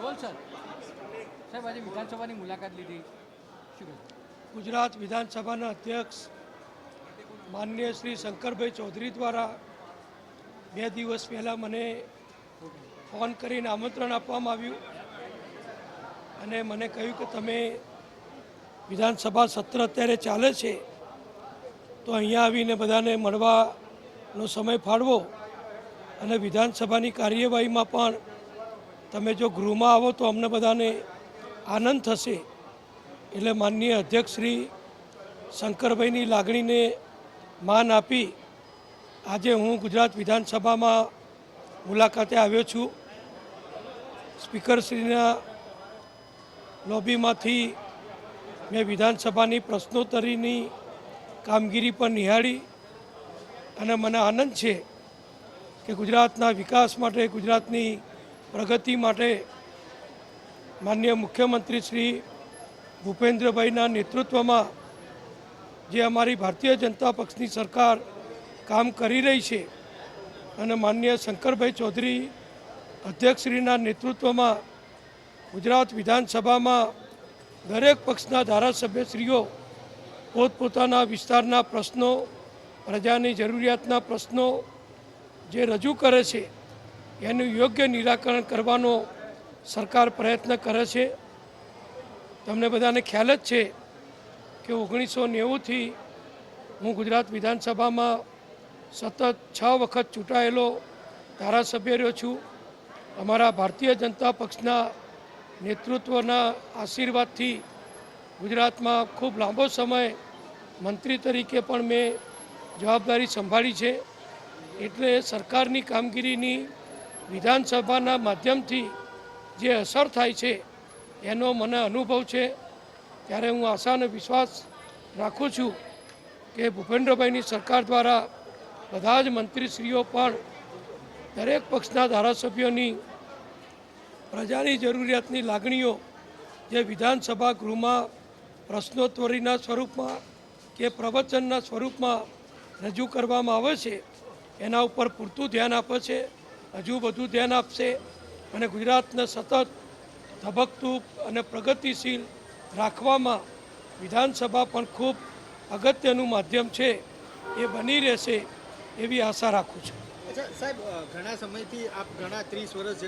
બોલ સર. સાહેબ વિધાનસભાની મુલાકાત લીધી. ગુજરાત વિધાનસભાના અધ્યક્ષ માનનીય શ્રી શંકરભાઈ ચૌધરી દ્વારા બે દિવસ પહેલાં મને ફોન કરીને આમંત્રણ આપવામાં આવ્યું અને મને કહ્યું કે તમે વિધાનસભા સત્ર અત્યારે ચાલે છે, તો અહીંયા આવીને બધાને મળવાનો સમય ફાળવો. અને વિધાનસભાની કાર્યવાહીમાં પણ તમે જો ગૃહમાં આવો તો અમને બધાને આનંદ થશે. એટલે માનનીય અધ્યક્ષ શ્રી શંકરભાઈની લાગણીને માન આપી આજે હું ગુજરાત વિધાનસભામાં મુલાકાતે આવ્યો છું. સ્પીકરશ્રીના લોબીમાંથી મેં વિધાનસભાની પ્રશ્નોત્તરીની કામગીરી પણ નિહાળી અને મને આનંદ છે. કે ગુજરાતના વિકાસ માટે, ગુજરાતની પ્રગતિ માટે માનનીય મુખ્યમંત્રી શ્રી ભૂપેન્દ્રભાઈના નેતૃત્વમાં જે અમારી ભારતીય જનતા પક્ષની સરકાર કામ કરી રહી છે અને માનનીય શંકરભાઈ ચૌધરી અધ્યક્ષશ્રીના નેતૃત્વમાં ગુજરાત વિધાનસભામાં દરેક પક્ષના ધારાસભ્યશ્રીઓ પોતપોતાના વિસ્તારના પ્રશ્નો, પ્રજાની જરૂરિયાતના પ્રશ્નો જે રજૂ કરે છે, એનું યોગ્ય નિરાકરણ કરવાનો સરકાર પ્રયત્ન કરે છે. તમને બધાને ખ્યાલ જ છે કે ઓગણીસો નેવુંથી હું ગુજરાત વિધાનસભામાં સતત છ વખત ચૂંટાયેલો ધારાસભ્ય રહ્યો છું. અમારા ભારતીય જનતા પક્ષના નેતૃત્વના આશીર્વાદથી ગુજરાતમાં ખૂબ લાંબો સમય મંત્રી તરીકે પણ મેં જવાબદારી સંભાળી છે. એટલે સરકારની કામગીરીની વિધાનસભાના માધ્યમથી જે અસર થાય છે, એનો મને અનુભવ છે. ત્યારે હું આશા અને વિશ્વાસ રાખું છું કે ભૂપેન્દ્રભાઈની સરકાર દ્વારા બધા જ મંત્રીશ્રીઓ પણ દરેક પક્ષના ધારાસભ્યોની પ્રજાની જરૂરિયાતની લાગણીઓ જે વિધાનસભા ગૃહમાં પ્રશ્નોત્તરીના સ્વરૂપમાં કે પ્રવચનના સ્વરૂપમાં રજૂ કરવામાં આવે છે એના ઉપર પૂરતું ધ્યાન આપે છે, હજુ વધુ ધ્યાન આપશે અને ગુજરાતને સતત ધબકતું અને પ્રગતિશીલ રાખવામાં વિધાનસભા પણ ખૂબ અગત્યનું માધ્યમ છે, એ બની રહેશે એવી આશા રાખું છું. સાહેબ ઘણા સમયથી આપ ઘણા ત્રીસ વર્ષ